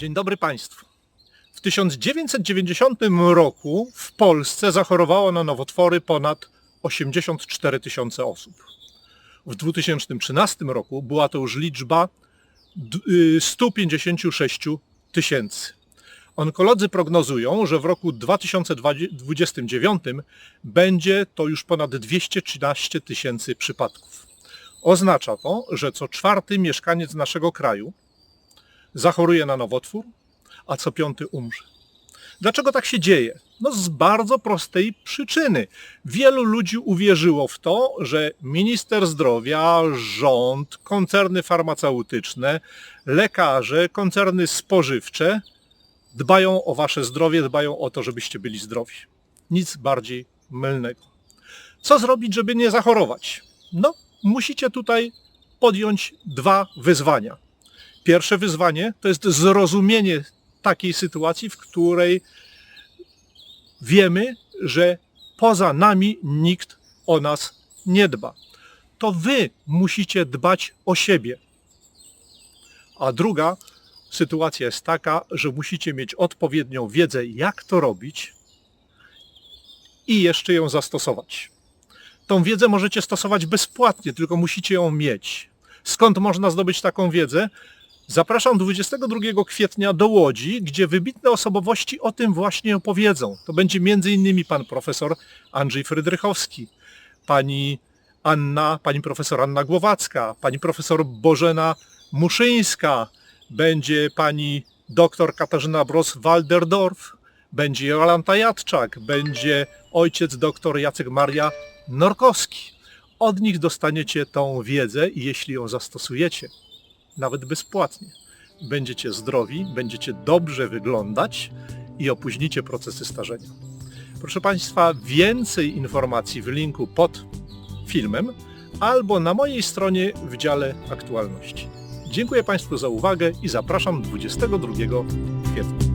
Dzień dobry Państwu. W 1990 roku w Polsce zachorowało na nowotwory ponad 84 tysiące osób. W 2013 roku była to już liczba d- y, 156 tysięcy. Onkolodzy prognozują, że w roku 2029 będzie to już ponad 213 tysięcy przypadków. Oznacza to, że co czwarty mieszkaniec naszego kraju zachoruje na nowotwór, a co piąty umrze. Dlaczego tak się dzieje? No z bardzo prostej przyczyny. Wielu ludzi uwierzyło w to, że minister zdrowia, rząd, koncerny farmaceutyczne, lekarze, koncerny spożywcze dbają o wasze zdrowie, dbają o to, żebyście byli zdrowi. Nic bardziej mylnego. Co zrobić, żeby nie zachorować? No, musicie tutaj podjąć dwa wyzwania. Pierwsze wyzwanie to jest zrozumienie takiej sytuacji, w której wiemy, że poza nami nikt o nas nie dba. To wy musicie dbać o siebie. A druga sytuacja jest taka, że musicie mieć odpowiednią wiedzę, jak to robić i jeszcze ją zastosować. Tą wiedzę możecie stosować bezpłatnie, tylko musicie ją mieć. Skąd można zdobyć taką wiedzę? Zapraszam 22 kwietnia do Łodzi, gdzie wybitne osobowości o tym właśnie opowiedzą. To będzie m.in. pan profesor Andrzej Frydrychowski, pani Anna, pani profesor Anna Głowacka, pani profesor Bożena Muszyńska, będzie pani doktor Katarzyna Bros-Walderdorf, będzie Jolanta Jadczak, będzie ojciec doktor Jacek Maria Norkowski. Od nich dostaniecie tą wiedzę i jeśli ją zastosujecie, nawet bezpłatnie. Będziecie zdrowi, będziecie dobrze wyglądać i opóźnicie procesy starzenia. Proszę Państwa, więcej informacji w linku pod filmem albo na mojej stronie w dziale aktualności. Dziękuję Państwu za uwagę i zapraszam 22 kwietnia.